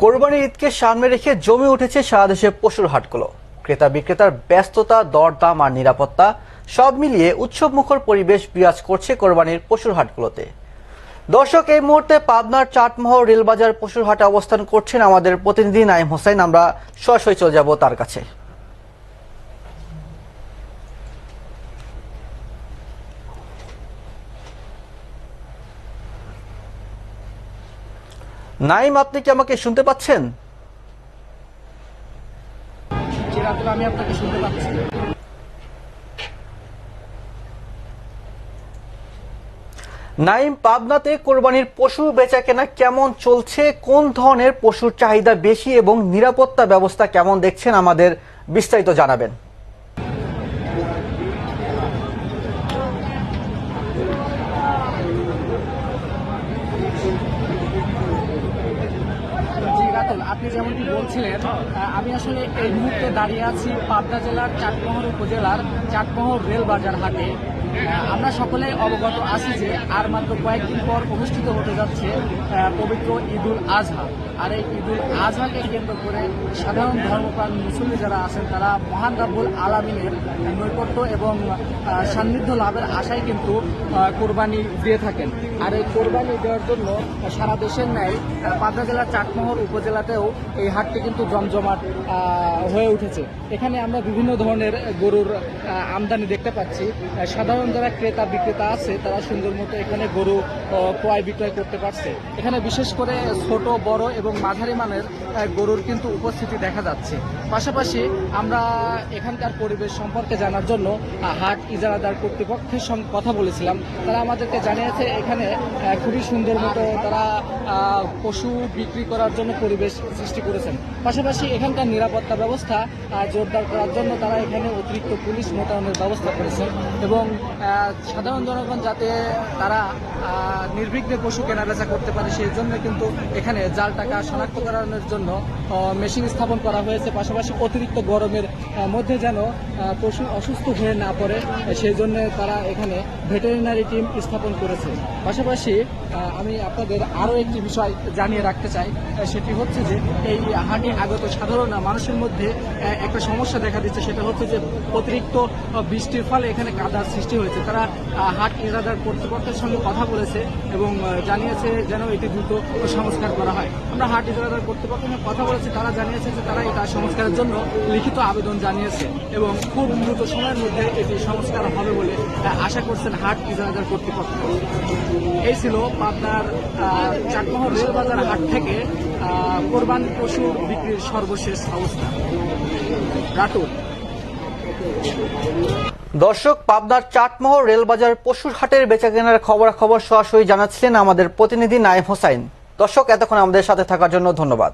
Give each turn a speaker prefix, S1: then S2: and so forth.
S1: কোরবানির ঈদকে সামনে রেখে জমে উঠেছে সারা দেশে পশুর হাটগুলো। ক্রেতা বিক্রেতার ব্যস্ততা, দরদাম আর নিরাপত্তা সব মিলিয়ে উৎসবমুখর পরিবেশ বিরাজ করছে কোরবানির পশুর হাটগুলোতে। দর্শক, এই মুহূর্তে পাবনার চাটমহল রেলবাজার পশুর হাটে অবস্থান করছেন আমাদের প্রতিনিধি নাইম হোসেন। আমরা সরাসরি চলে যাব তার কাছে। নাইম, আপনি কি আমাকে শুনতে পাচ্ছেন?
S2: আমি আপনাকে শুনতে পাচ্ছি
S1: নাইম, পাবনাতে কোরবানির পশু বেচা কেনা কেমন চলছে? কোন ধরনের পশুর চাহিদা বেশি এবং নিরাপত্তা ব্যবস্থা কেমন দেখছেন? আমাদের বিস্তারিত জানাবেন।
S2: আপনি যেমনটি বলছিলেন আমি আসলে এই মুহূর্তে দাঁড়িয়ে আছি পাবনা জেলার চাটমোহর উপজেলার চাটমোহর রেল বাজার হাটে। আমরা সকলেই অবগত আছি যে আর মাত্র কয়েকদিন পর অনুষ্ঠিত হতে যাচ্ছে পবিত্র ঈদুল আজহা। আর এই ঈদুল আজহাকে কেন্দ্র করে সাধারণ ধর্মপ্রাণ মুসলিম যারা আছেন তারা মহান রাব্বুল আলামিনের নৈকট্য এবং সান্নিধ্য লাভের আশায় কিন্তু কোরবানি দিয়ে থাকেন। আর এই কোরবানি দেওয়ার জন্য সারা দেশের ন্যায় পাবনা জেলার চাটমোহর উপজেলাতেও এই হাটটি কিন্তু জমজমাট হয়ে উঠেছে। এখানে আমরা বিভিন্ন ধরনের গরুর আমদানি দেখতে পাচ্ছি। আহ, সাধারণ যারা ক্রেতা, বিক্রেতা আছে, তারা সুন্দর মতো এখানে গরু ক্রয় বিক্রয় করতে পারছে। এখানে বিশেষ করে ছোট, বড় এবং মাঝারি মানের গরুর কিন্তু উপস্থিতি দেখা যাচ্ছে। পাশাপাশি আমরা এখানকার পরিবেশ সম্পর্কে জানার জন্য হাট ইজারাদার কর্তৃপক্ষের সঙ্গে কথা বলেছিলাম। তারা আমাদেরকে জানিয়েছে, এখানে খুবই সুন্দর মতো তারা পশু বিক্রি করার জন্য পরিবেশ সৃষ্টি করেছেন। পাশাপাশি এখানকার নিরাপত্তা ব্যবস্থা জোরদার করার জন্য তারা এখানে অতিরিক্ত পুলিশ মোতায়েনের ব্যবস্থা করেছেন এবং সাধারণ জনগণ যাতে তারা নির্বিঘ্নে পশু কেনাবেচা করতে পারে, সেই জন্য কিন্তু এখানে জাল টাকা শনাক্তকরণের জন্য মেশিন স্থাপন করা হয়েছে। পাশাপাশি অতিরিক্ত গরমের মধ্যে যেন পশু অসুস্থ হয়ে না পড়ে, সেই জন্য তারা এখানে ভেটেরিনারি টিম স্থাপন করেছে। পাশাপাশি আমি আপনাদের আরও একটি বিষয় জানিয়ে রাখতে চাই। সেটি হচ্ছে যে, এই হাটে আগত সাধারণ মানুষের মধ্যে একটা সমস্যা দেখা দিচ্ছে। সেটা হচ্ছে যে, অতিরিক্ত বৃষ্টির ফলে এখানে কাদার সৃষ্টি হয়েছে তারা হাট ইরাদার কর্তৃপক্ষের সঙ্গে কথা বলেছে এবং জানিয়েছে যেন এটি দ্রুত সংস্কার করা হয়। আমরা হাট ইজারাদার কর্তৃপক্ষের সঙ্গে কথা বলেছি তারা জানিয়েছে যে তারা এটা সংস্কারের জন্য লিখিত আবেদন জানিয়েছে এবং খুব দ্রুত সময়ের মধ্যে এটি সংস্কার হবে বলে আশা করছেন হাট ইজারাদার কর্তৃপক্ষ। এই ছিল পাবনার আহ, চাটমোহর রেলবাজার হাট থেকে কোরবানি পশুর বিক্রির সর্বশেষ অবস্থা। রাতুল
S1: দর্শক, পাবনার চাটমোহর রেলবাজার পশুর হাটের বেচা কেনার খবরাখবর সরাসরি জানাচ্ছিলেন আমাদের প্রতিনিধি নাইম হোসাইন। দর্শক, এতক্ষণ আমাদের সাথে থাকার জন্য ধন্যবাদ।